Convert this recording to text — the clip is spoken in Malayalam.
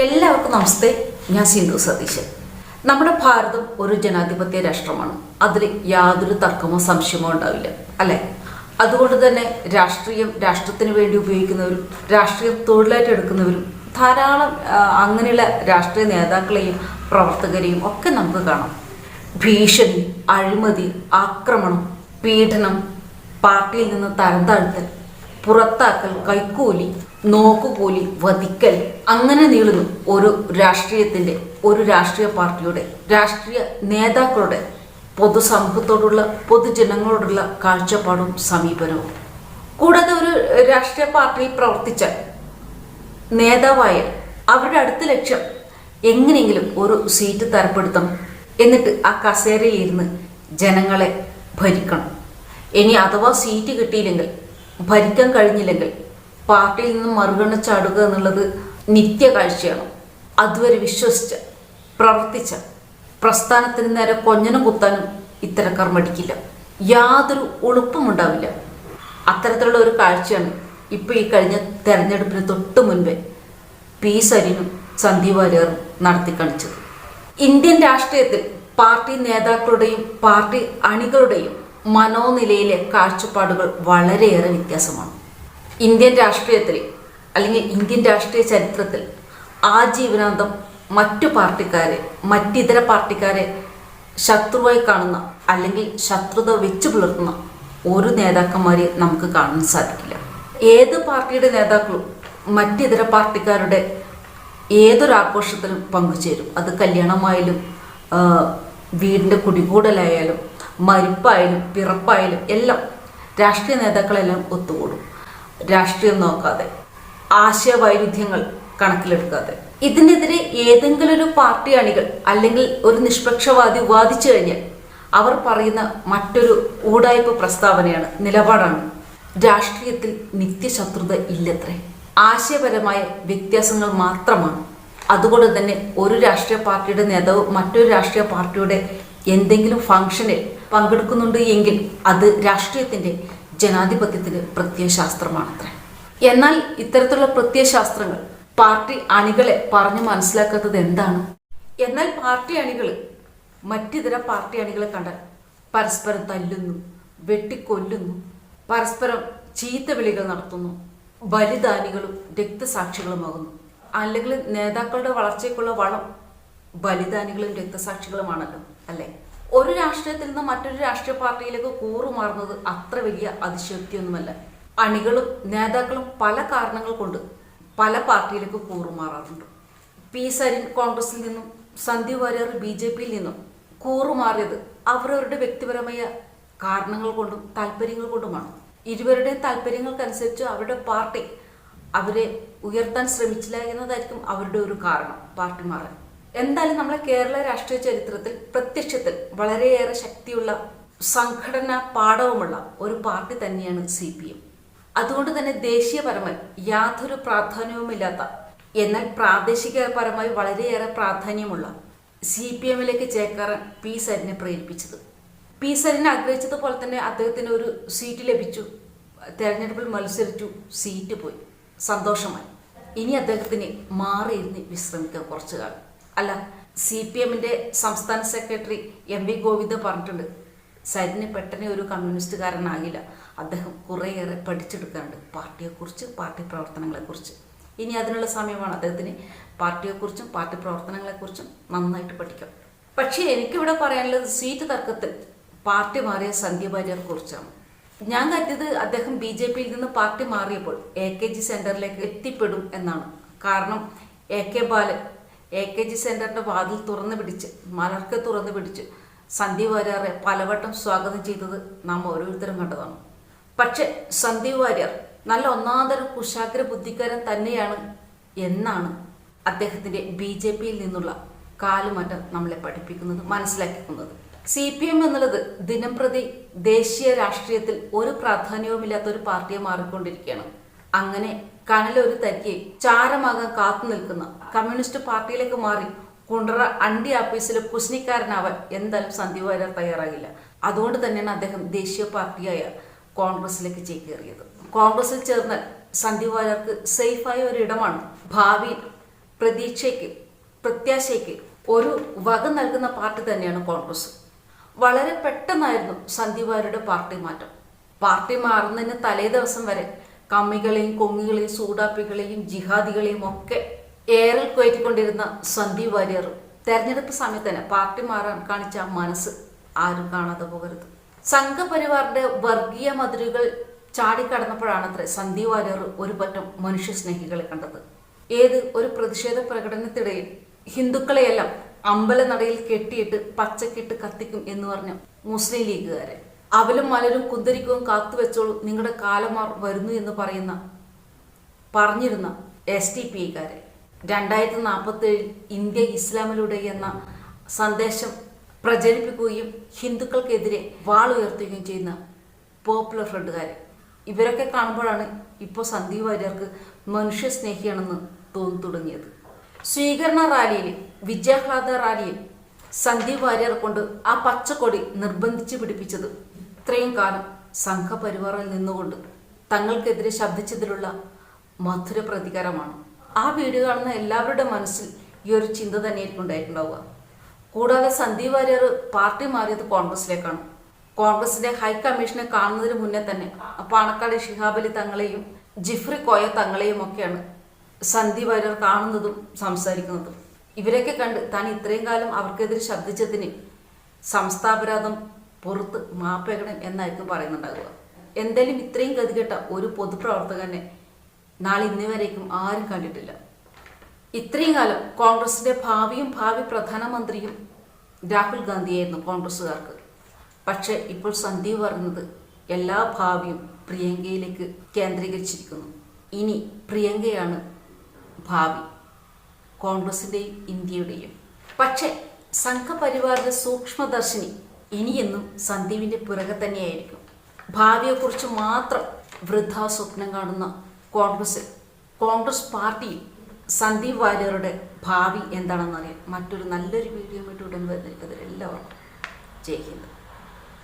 എല്ലാവർക്കും നമസ്തേ. ഞാൻ സിന്ധു സതീശൻ. നമ്മുടെ ഭാരതം ഒരു ജനാധിപത്യ രാഷ്ട്രമാണ്. അതിൽ യാതൊരു തർക്കമോ സംശയമോ ഉണ്ടാവില്ല. അല്ലെ? അതുകൊണ്ട് തന്നെ രാഷ്ട്രീയം രാഷ്ട്രത്തിന് വേണ്ടി ഉപയോഗിക്കുന്നവരും രാഷ്ട്രീയം തൊഴിലായിട്ട് എടുക്കുന്നവരും ധാരാളം അങ്ങനെയുള്ള രാഷ്ട്രീയ നേതാക്കളെയും പ്രവർത്തകരെയും ഒക്കെ നമുക്ക് കാണാം. ഭീഷണി അഴിമതി ആക്രമണം പീഡനം പാർട്ടിയിൽ നിന്ന് തരംതാഴ്ത്തൽ പുറത്താക്കൽ കൈക്കൂലി നോക്കുകൂലി വധിക്കൽ അങ്ങനെ നീളുന്നു ഒരു രാഷ്ട്രീയത്തിന്റെ ഒരു രാഷ്ട്രീയ പാർട്ടിയുടെ രാഷ്ട്രീയ നേതാക്കളുടെ പൊതുസമൂഹത്തോടുള്ള പൊതുജനങ്ങളോടുള്ള കാഴ്ചപ്പാടും സമീപനവും. കൂടാതെ ഒരു രാഷ്ട്രീയ പാർട്ടിയിൽ പ്രവർത്തിച്ച നേതാവായ അവരുടെ അടുത്ത ലക്ഷ്യം എങ്ങനെയെങ്കിലും ഒരു സീറ്റ് തരപ്പെടുത്തണം എന്നിട്ട് ആ കസേരയിൽ ഇരുന്ന് ജനങ്ങളെ ഭരിക്കണം. ഇനി അഥവാ സീറ്റ് കിട്ടിയില്ലെങ്കിൽ ഭരിക്കാൻ കഴിഞ്ഞില്ലെങ്കിൽ പാർട്ടിയിൽ നിന്ന് മറുകണ്ണ ചാടുക എന്നുള്ളത് നിത്യ കാഴ്ചയാണ്. അതുവരെ വിശ്വസിച്ച് പ്രവർത്തിച്ച പ്രസ്ഥാനത്തിന് നേരെ കൊഞ്ഞനും കുത്താനും ഇത്തരക്കാർ മടിക്കില്ല. യാതൊരു ഉളുപ്പും ഉണ്ടാവില്ല. അത്തരത്തിലുള്ള ഒരു കാഴ്ചയാണ് ഇപ്പൊ ഈ കഴിഞ്ഞ തെരഞ്ഞെടുപ്പിന് തൊട്ട് മുൻപേ പി സരിനും സന്ദീപ് വാര്യറും നടത്തി കാണിച്ചത്. ഇന്ത്യൻ രാഷ്ട്രീയത്തിൽ പാർട്ടി നേതാക്കളുടെയും പാർട്ടി അണികളുടെയും മനോനിലയിലെ കാഴ്ചപ്പാടുകൾ വളരെയേറെ വ്യത്യാസമാണ്. ഇന്ത്യൻ രാഷ്ട്രീയത്തിൽ അല്ലെങ്കിൽ ഇന്ത്യൻ രാഷ്ട്രീയ ചരിത്രത്തിൽ ആ ആജീവനാന്തം മറ്റു പാർട്ടിക്കാരെ മറ്റിതര പാർട്ടിക്കാരെ ശത്രുവായി കാണുന്ന അല്ലെങ്കിൽ ശത്രുത വെച്ചു പുലർത്തുന്ന ഒരു നേതാക്കന്മാരെ നമുക്ക് കാണാൻ സാധിക്കില്ല. ഏത് പാർട്ടിയുടെ നേതാക്കളും മറ്റിതര പാർട്ടിക്കാരുടെ ഏതൊരു ആഘോഷത്തിലും പങ്കുചേരും. അത് കല്യാണമായാലും വീടിന്റെ കുടികൂടലായാലും മരിപ്പായാലും പിറപ്പായാലും എല്ലാം രാഷ്ട്രീയ നേതാക്കളെല്ലാം ഒത്തുകൂടും. രാഷ്ട്രീയം നോക്കാതെ ആശയവൈരുദ്ധ്യങ്ങൾ കണക്കിലെടുക്കാതെ. ഇതിനെതിരെ ഏതെങ്കിലും ഒരു പാർട്ടി അണികൾ അല്ലെങ്കിൽ ഒരു നിഷ്പക്ഷവാദി വാദിച്ചു കഴിഞ്ഞാൽ അവർ പറയുന്ന മറ്റൊരു ഊടായ്പ പ്രസ്താവനയാണ് നിലപാടാണ്. രാഷ്ട്രീയത്തിൽ നിത്യശത്രുത ഇല്ലത്രേ. ആശയപരമായ വ്യത്യാസങ്ങൾ മാത്രമാണ്. അതുകൊണ്ട് തന്നെ ഒരു രാഷ്ട്രീയ പാർട്ടിയുടെ നേതാവ് മറ്റൊരു രാഷ്ട്രീയ പാർട്ടിയുടെ എന്തെങ്കിലും ഫംഗ്ഷനിൽ പങ്കെടുക്കുന്നുണ്ട് എങ്കിൽ അത് രാഷ്ട്രീയത്തിന്റെ ജനാധിപത്യത്തിന്റെ പ്രത്യയശാസ്ത്രമാണത്രേ. എന്നാൽ ഇത്തരത്തിലുള്ള പ്രത്യയശാസ്ത്രങ്ങൾ പാർട്ടി അണികളെ പറഞ്ഞു മനസ്സിലാക്കാത്തത് എന്താണ്? എന്നാൽ പാർട്ടി അണികൾ മറ്റിതര പാർട്ടി അണികളെ കണ്ടാൽ പരസ്പരം തല്ലുന്നു വെട്ടിക്കൊല്ലുന്നു പരസ്പരം ചീത്ത വിളികൾ നടത്തുന്നു ബലിദാനികളും രക്തസാക്ഷികളുമാകുന്നു. അല്ലെങ്കിൽ നേതാക്കളുടെ വളർച്ചയ്ക്കുള്ള വളം ബലിദാനികളും രക്തസാക്ഷികളുമാണല്ലോ അല്ലേ? ഒരു രാഷ്ട്രീയത്തിൽ നിന്ന് മറ്റൊരു രാഷ്ട്രീയ പാർട്ടിയിലേക്ക് കൂറുമാറുന്നത് അത്ര വലിയ അതിശയോക്തിയൊന്നുമല്ല. അണികളും നേതാക്കളും പല കാരണങ്ങൾ കൊണ്ട് പല പാർട്ടിയിലേക്ക് കൂറുമാറാറുണ്ട്. പി സരിൻ കോൺഗ്രസിൽ നിന്നും സന്ദീപ് വാര്യർ ബി ജെ പിയിൽ നിന്നും കൂറുമാറിയത് അവരവരുടെ വ്യക്തിപരമായ കാരണങ്ങൾ കൊണ്ടും താല്പര്യങ്ങൾ കൊണ്ടുമാണ്. ഇരുവരുടെ താല്പര്യങ്ങൾക്കനുസരിച്ച് അവരുടെ പാർട്ടി അവരെ ഉയർത്താൻ ശ്രമിച്ചില്ല എന്നതായിരിക്കും അവരുടെ ഒരു കാരണം പാർട്ടി മാറാൻ. എന്തായാലും നമ്മളെ കേരള രാഷ്ട്രീയ ചരിത്രത്തിൽ പ്രത്യക്ഷത്തിൽ വളരെയേറെ ശക്തിയുള്ള സംഘടനാ പാഠവുമുള്ള ഒരു പാർട്ടി തന്നെയാണ് സി പി എം. അതുകൊണ്ട് തന്നെ ദേശീയപരമായി യാതൊരു പ്രാധാന്യവുമില്ലാത്ത എന്നാൽ പ്രാദേശികപരമായി വളരെയേറെ പ്രാധാന്യമുള്ള സി പി എമ്മിലേക്ക് ചേക്കാറാൻ പി സരിനെ പ്രേരിപ്പിച്ചത്. പി സരിനെ ആഗ്രഹിച്ചതുപോലെ തന്നെ അദ്ദേഹത്തിന് ഒരു സീറ്റ് ലഭിച്ചു. തെരഞ്ഞെടുപ്പിൽ മത്സരിച്ചു സീറ്റ് പോയി. സന്തോഷമായി. ഇനി അദ്ദേഹത്തിന് മാറിയിരുന്ന് വിശ്രമിക്കുക കുറച്ചു കാലം അല്ല സി പി സംസ്ഥാന സെക്രട്ടറി എം വി ഗോവിന്ദ് പറഞ്ഞിട്ടുണ്ട് സരിന് പെട്ടെന്ന് ഒരു കമ്മ്യൂണിസ്റ്റുകാരനാകില്ല. അദ്ദേഹം കുറേയേറെ പഠിച്ചെടുക്കാറുണ്ട് പാർട്ടിയെക്കുറിച്ച് പാർട്ടി പ്രവർത്തനങ്ങളെക്കുറിച്ച്. ഇനി അതിനുള്ള സമയമാണ് അദ്ദേഹത്തിന് പാർട്ടിയെക്കുറിച്ചും പാർട്ടി പ്രവർത്തനങ്ങളെക്കുറിച്ചും നന്നായിട്ട് പഠിക്കാം. പക്ഷേ എനിക്കിവിടെ പറയാനുള്ളത് സീറ്റ് തർക്കത്തിൽ പാർട്ടി മാറിയ സന്ധ്യ കുറിച്ചാണ് ഞാൻ കരുതിയത് അദ്ദേഹം ബി ജെ പിയിൽ നിന്ന് പാർട്ടി മാറിയപ്പോൾ എ കെ ജി സെന്ററിലേക്ക് എത്തിപ്പെടും എന്നാണ്. കാരണം A K Balan A K G സെന്ററിന്റെ വാതിൽ തുറന്നു പിടിച്ച് മലർക്ക് തുറന്നു പിടിച്ച് സന്ദീപ് വാര്യറെ പലവട്ടം സ്വാഗതം ചെയ്തത് നാം ഓരോരുത്തരും കണ്ടതാണ്. പക്ഷെ സന്ദീപ് വാര്യർ നല്ല ഒന്നാന്തരം കുശാഗ്ര ബുദ്ധിക്കാരൻ തന്നെയാണ് എന്നാണ് അദ്ദേഹത്തിന്റെ ബി ജെ പിയിൽ നിന്നുള്ള കാലുമാറ്റം നമ്മളെ പഠിപ്പിക്കുന്നത് മനസ്സിലാക്കിക്കുന്നത്. സി പി എം എന്നുള്ളത് ദിനം പ്രതി ദേശീയ രാഷ്ട്രീയത്തിൽ ഒരു പ്രാധാന്യവുമില്ലാത്ത ഒരു പാർട്ടിയെ മാറിക്കൊണ്ടിരിക്കുകയാണ്. അങ്ങനെ കനലൊരു തരികെ ചാരമാകാൻ കാത്തു നിൽക്കുന്ന കമ്മ്യൂണിസ്റ്റ് പാർട്ടിയിലേക്ക് മാറി കുണ്ടറ അണ്ടി ആപ്പീസിലെ കുസ്നിക്കാരനാവാൻ എന്തായാലും സന്ദീപ് വാര്യർ തയ്യാറാകില്ല അതുകൊണ്ട് തന്നെയാണ് അദ്ദേഹം ദേശീയ പാർട്ടിയായ കോൺഗ്രസിലേക്ക് ചേക്കേറിയത്. കോൺഗ്രസിൽ ചേർന്നാൽ സന്ദീപ് വാര്യർക്ക് സേഫായ ഒരു ഇടമാണ് ഭാവിയിൽ പ്രതീക്ഷയ്ക്ക് പ്രത്യാശയ്ക്ക് ഒരു വക നൽകുന്ന പാർട്ടി തന്നെയാണ് കോൺഗ്രസ്. വളരെ പെട്ടെന്നായിരുന്നു സന്ദീപ് വാര്യരുടെ പാർട്ടി മാറ്റം. പാർട്ടി മാറുന്നതിന് തലേ ദിവസം വരെ കമ്മികളെയും കൊങ്ങികളെയും സൂടാപ്പികളെയും ജിഹാദികളെയും ഒക്കെ ഏറൽ കയറ്റിക്കൊണ്ടിരുന്ന സന്ധി വാര്യർ തെരഞ്ഞെടുപ്പ് സമയത്ത് തന്നെ പാർട്ടി മാറാൻ കാണിച്ച മനസ്സ് ആരും കാണാതെ പോകരുത്. സംഘപരിവാറിന്റെ വർഗീയ മതിലുകൾ ചാടിക്കടന്നപ്പോഴാണ് അത്ര സന്ധി വാര്യർ ഒരു പറ്റം മനുഷ്യ സ്നേഹികളെ കണ്ടത്. ഏത് ഒരു പ്രതിഷേധ പ്രകടനത്തിനിടയിൽ ഹിന്ദുക്കളെയെല്ലാം അമ്പലനടയിൽ കെട്ടിയിട്ട് പച്ചക്കിട്ട് കത്തിക്കും എന്ന് പറഞ്ഞ മുസ്ലിം ലീഗുകാരെ. അവലും മലരും കുന്തരിക്കവും കാത്തുവെച്ചോളൂ നിങ്ങളുടെ കാലമാർ വരുന്നു എന്ന് പറയുന്ന പറഞ്ഞിരുന്ന എസ് ടി പി കാരെ രണ്ടായിരത്തി നാൽപ്പത്തി ഏഴിൽ ഇന്ത്യ ഇസ്ലാമിലൂടെ എന്ന സന്ദേശം പ്രചരിപ്പിക്കുകയും ഹിന്ദുക്കൾക്കെതിരെ വാൾ ഉയർത്തുകയും ചെയ്യുന്ന പോപ്പുലർ ഫ്രണ്ടുകാരെ ഇവരൊക്കെ കാണുമ്പോഴാണ് ഇപ്പോൾ സന്ദീപ് വാര്യർക്ക് മനുഷ്യ സ്നേഹിയാണെന്ന് തോന്നി തുടങ്ങിയത്. സ്വീകരണ റാലിയിൽ വിജയാഹ്ലാദ റാലിയിൽ സന്ദീപ് വാര്യർ കൊണ്ട് ആ പച്ചക്കൊടി നിർബന്ധിച്ച് പിടിപ്പിച്ചത് ഇത്രയും കാലം സംഘപരിവാറിൽ നിന്നുകൊണ്ട് തങ്ങൾക്കെതിരെ ശബ്ദിച്ചതിലുള്ള മധുര പ്രതികാരമാണ് ആ വീഡിയോ കാണുന്ന എല്ലാവരുടെ മനസ്സിൽ ഈ ഒരു ചിന്ത തന്നെയായിരിക്കും ഉണ്ടായിട്ടുണ്ടാവുക. കൂടാതെ സന്ദീപ് വാര്യർ പാർട്ടി മാറിയത് കോൺഗ്രസിലേക്കാണ് കോൺഗ്രസിന്റെ ഹൈക്കമ്മീഷനെ കാണുന്നതിന് മുന്നേ തന്നെ പാണക്കാട് ഷിഹാബ് അലി തങ്ങളെയും ജിഫ്രി കോയ തങ്ങളെയും ഒക്കെയാണ് സന്ദീപ് വാര്യർ കാണുന്നതും സംസാരിക്കുന്നതും. ഇവരെയൊക്കെ കണ്ട് താൻ ഇത്രയും കാലം അവർക്കെതിരെ ശബ്ദിച്ചതിന് സംസ്ഥാപരാധം പുറത്ത് മാപ്പേകണം എന്നായിരിക്കും പറയുന്നുണ്ടാകുക എന്തായാലും ഇത്രയും ഗതികെട്ട ഒരു പൊതുപ്രവർത്തകനെ നാളെ ഇന്നേ വരേക്കും ആരും കണ്ടിട്ടില്ല. ഇത്രയും കാലം കോൺഗ്രസിന്റെ ഭാവിയും ഭാവി പ്രധാനമന്ത്രിയും രാഹുൽ ഗാന്ധിയായിരുന്നു കോൺഗ്രസ്സുകാർക്ക്. പക്ഷേ ഇപ്പോൾ സന്ദീപ് പറഞ്ഞത് എല്ലാ ഭാവിയും പ്രിയങ്കയിലേക്ക് കേന്ദ്രീകരിച്ചിരിക്കുന്നു. ഇനി പ്രിയങ്കയാണ് ഭാവി. കോൺഗ്രസിന്റെയും ഇന്ത്യയുടെയും. പക്ഷേ സംഘപരിവാറിന്റെ സൂക്ഷ്മദർശിനി ഇനിയെന്നും സന്ദീപിന്റെ പുറകെ തന്നെയായിരിക്കും. ഭാവിയെക്കുറിച്ച് മാത്രം വൃദ്ധാ സ്വപ്നം കാണുന്ന കോൺഗ്രസിൽ കോൺഗ്രസ് പാർട്ടി സന്ദീപ് വാര്യറുടെ ഭാവി എന്താണെന്ന് എന്താണെന്നറിയാം. മറ്റൊരു നല്ലൊരു വീഡിയോ ആയിട്ട് ഉടൻ വരുന്നിരിക്കുന്നത് എല്ലാവർക്കും ജയ് ഹിന്ദ്.